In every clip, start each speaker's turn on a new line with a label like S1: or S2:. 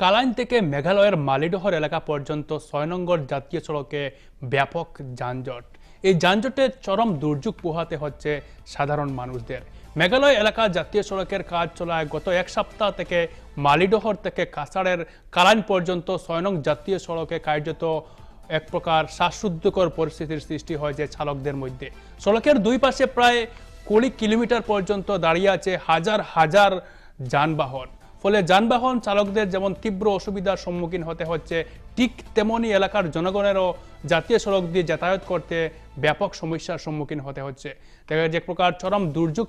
S1: কালাইন থেকে মেঘালয়ের মালিডহর এলাকা পর্যন্ত ছয় নম্বর জাতীয় সড়কে ব্যাপক যানজট। এই যানজটের চরম দুর্যোগ পোহাতে হচ্ছে সাধারণ মানুষদের। মেঘালয় এলাকা জাতীয় সড়কের কাজ চলায় গত এক সপ্তাহ থেকে মালিডহর থেকে কাছাড়ের কালাইন পর্যন্ত ছয় নং জাতীয় সড়কে কার্যত এক প্রকার শ্বাসরুদ্ধকর পরিস্থিতির সৃষ্টি হয়েছে চালকদের মধ্যে। সড়কের দুই পাশে প্রায় কুড়ি কিলোমিটার পর্যন্ত দাঁড়িয়ে আছে হাজার হাজার যানবাহন। ফলে যানবাহন চালকদের যেমন তীব্র অসুবিধার সম্মুখীন হতে হচ্ছে, ঠিক তেমনই এলাকার জনগণেরও জাতীয় সড়ক দিয়ে যাতায়াত করতে ব্যাপক সমস্যার সম্মুখীন হতে হচ্ছে। দেখা যায় যে এক প্রকার চরম দুর্যোগ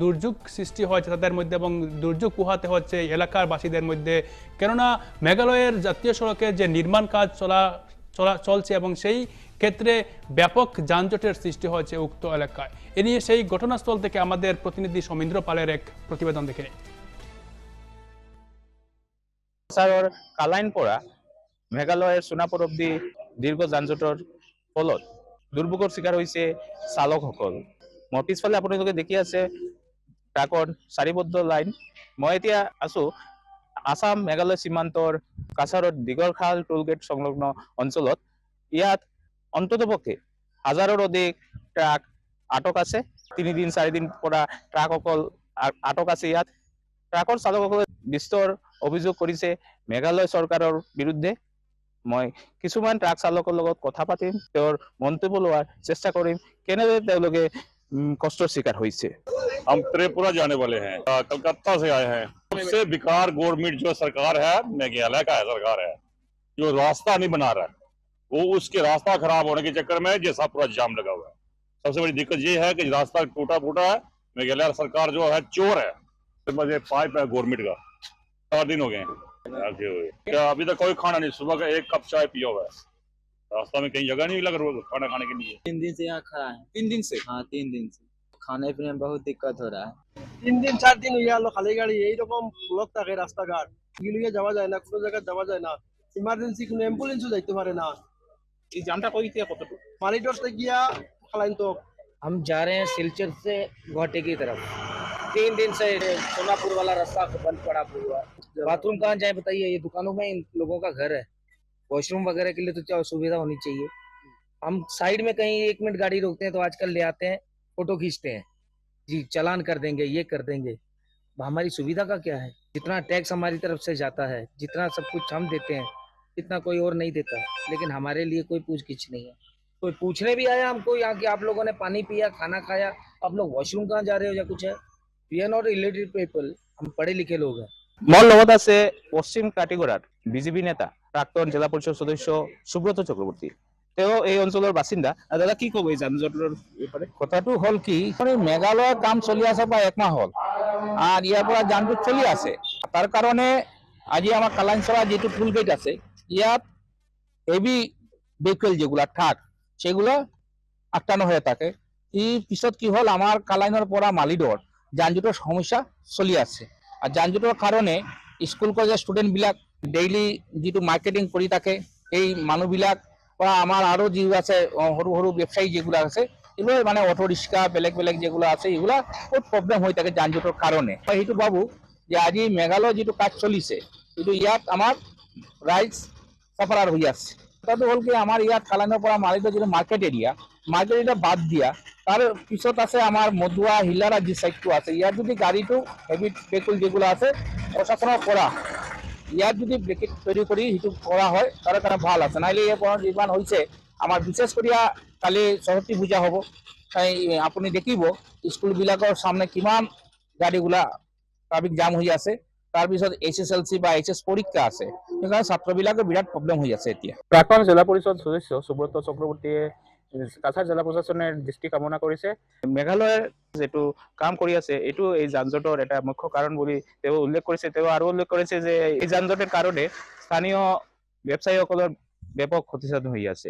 S1: দুর্যোগ সৃষ্টি হয়েছে তাদের মধ্যে এবং দুর্যোগ পোহাতে হচ্ছে এলাকার বাসীদের মধ্যে। কেননা মেঘালয়ের জাতীয় সড়কের যে নির্মাণ কাজ চলা চলা, চলছে এবং সেই ক্ষেত্রে ব্যাপক যানজটের সৃষ্টি হয়েছে উক্ত এলাকায়। এ নিয়ে সেই ঘটনাস্থল থেকে আমাদের প্রতিনিধি সমীন্দ্র পালের এক প্রতিবেদন দেখে নিই।
S2: কাছাৰৰ কালাইন পৰা মেঘালয়ৰ সোণাপুৰ অব্দি দীৰ্ঘ যানজঁটৰ ফলত দুৰ্ভোগৰ চিকাৰ হৈছে চালকসকল। মোৰ পিছফালে আপোনালোকে দেখি আছে ট্ৰাকৰ চাৰিবদ্ধ লাইন। মই এতিয়া আছো আছাম মেঘালয় সীমান্তৰ কাছাৰত দীঘলখাল টোল গেট সংলগ্ন অঞ্চলত। ইয়াত অন্ততপক্ষে হাজাৰৰ অধিক ট্ৰাক আটক আছে। তিনিদিন, চাৰিদিন পৰা ট্ৰাকসকল আটক আছে। ইয়াত ট্ৰাকৰ চালকসকলে বিস্তৰ অভিযোগ কৰিছে মেঘালয় চৰকাৰৰ বিৰুদ্ধে মই কিছুমান ট্ৰাক চালকৰ লগত কথা পাতিম তেওঁৰ মন্তব্য লোৱাৰ চেষ্টা কৰিম কেনেদৰে তেওঁলোকে উম, কষ্টৰ চিকাৰ হৈছে
S3: हम त्रिपुरा जाने वाले हैं अ, कलकत्ता से आए हैं सबसे बेकार गवर्नमेंट जो सरकार है मेघालय का है सरकार है जो रास्ता नहीं बना रहा है वो उसके रास्ता खराब होने के चक्कर में ये सब पूरा जाम लगा हुआ है सबसे बड़ी दिक्कत ये है कि रास्ता टूटा फूटा है मेघालय सरकार जो है चोर है बस ये पाइप है गवर्नमेंट का चार दिन हो गए हैं रखे हुए क्या अभी तक कोई खाना नहीं सुबह का एक कप चाय पिया हुआ है रास्ता में कहीं जगह नहीं लग रहा खाना खाने के लिए
S4: तीन दिन से यहाँ खड़ा है
S2: তিন দিন সে
S4: हाँ तीन दिन से खाने पीने में बहुत दिक्कत हो रहा है
S5: তিন দিন চার দিন হইয়া গেল খালি গাড়ি এইরকম ব্লক থাকে রাস্তাঘাট গিলিয়ে যাওয়া যায় না কোনো জায়গায় যাওয়া যায় না ইমার্জেন্সি কোনো অ্যাম্বুলেন্সও যাইতে পারে না
S2: এই জামটা কই থেকে কতটুকু
S5: মালিটর থেকে গিয়া খালাইন তো
S6: हम जा रहे हैं सिलचर से गुवाहाटी की तरफ तीन दिन से सोनापुर वाला रास्ता बंद पड़ा हुआ। बाथरूम कहाँ जाए बताइए? ये दुकानों में इन लोगों का घर है। वॉशरूम वगैरह के लिए तो क्या सुविधा होनी चाहिए? हम साइड में कहीं एक मिनट गाड़ी रोकते हैं तो आजकल ले आते हैं, फ़ोटो खींचते हैं। जी, चलान कर देंगे, ये कर देंगे। हमारी सुविधा का क्या है? जितना टैक्स हमारी तरफ़ से जाता है, जितना सब कुछ हम देते हैं, इतना कोई और नहीं देता। लेकिन हमारे लिए कोई पूछ गिछ नहीं है। कोई पूछने भी आया हमको यहाँ के आप लोगों ने पानी पिया, खाना खाया? आप लोग वॉशरूम कहाँ जा रहे हो या कुछ है? we are not related people हम पढ़े लिखे लोग हैं
S2: মোৰ লগত আছে পশ্চিম কাটিগড়াৰ বিজেপি নেতা প্ৰাক্তন জিলা পৰিষদ সদস্য সুব্ৰত চক্ৰৱৰ্তী তেওঁ এই অঞ্চলৰ বাসিন্দা আহ, দাদা কি ক'ব এই যান জঁটৰ ব্যাপারে
S7: কথাটো হ'ল কি মানে মেঘালয়ৰ কাম চলি আছে প্ৰায় একমাহ হ'ল আৰু ইয়াৰ পৰা যানজঁট চলি আছে তাৰ কাৰণে আজি আমাৰ কালাঞ্চৰা যিটো টোল গেট আছে ইয়াত হেভি ভেহিকেল যেগুলা ট্রাক সেগুলো আটকানো হয়ে থাকে এই পিছত কি হ'ল আমাৰ কালাইনৰ পৰা মালিদৰ যানজঁটৰ সমস্যা চলি আছে। আৰু যানজঁটৰ কাৰণে স্কুল কলেজৰ ষ্টুডেণ্টবিলাক ডেইলি যিটো মাৰ্কেটিং কৰি থাকে, এই মানুহবিলাক বা আমাৰ আৰু যি আছে সৰু সৰু ব্যৱসায়ী যেগুলো আছে এগুলো মানে অটো রিক্সা বেলেগ বেলেগ যেগুলো আছে এগুলা বহুত প্রবলেম হৈ থাকে যানজঁটৰ কাৰণে। মই সেইটো ভাবো যে আজি মেঘালয় যিটো কাজ চলিছে কিন্তু ইয়াত আমাৰ ৰাইজ চাফাৰাৰ হৈ আছে। কথাটো হ'ল কি আমাৰ ইয়াত কালাইনৰ পৰা মালিকৰ যিটো মাৰ্কেট এৰিয়া এৰিয়া বাদ দিয়া তাৰ পিছত আছে আমাৰ মধুৱা হিলাৰা যি চাইডটো আছে। ইয়াত যদি গাড়ীটো হেভি ভেহিকুল যেগুলো আছে, প্ৰশাসনৰ পৰা, ইয়াত যদি ব্ৰেকেট তৈরি কৰি সেইটো কৰা হয়, তাৰ কাৰণে ভালো আছে। নাইলে ইয়াৰ পৰা যিমান হৈছে। আমাৰ বিশেষ কৰি কালি সৰস্বতী পূজা হ'ব। তাই, আপুনি দেখিব, স্কুলবিলাকৰ সামনে কিমান গাড়ীগুলা ট্ৰাফিক জাম হৈ আছে। তাৰপিছত এইচ এছ এল চি বা এইচ এছ পৰীক্ষা আছে। সেইকাৰণে ছাত্ৰবিলাকৰ বিৰাট প্ৰব্লেম হৈ আছে এতিয়া।
S2: জিলা পৰিষদ সদস্য সুব্ৰত চক্ৰৱৰ্তীয়ে কাছাৰ জিলা প্ৰশাসনে দৃষ্টি কামনা কৰিছে। মেঘালয়ৰ যিটো কাম কৰি আছে, এইটো এই যান জঁটৰ এটা মুখ্য কাৰণ বুলি তেওঁ উল্লেখ কৰিছে। তেওঁ আৰু উল্লেখ কৰিছে যে, এই যানজঁটৰ কাৰণে কারণে স্থানীয় ব্যবসায়ীসকলৰ ব্যাপক ক্ষতিসাধন হৈ আছে।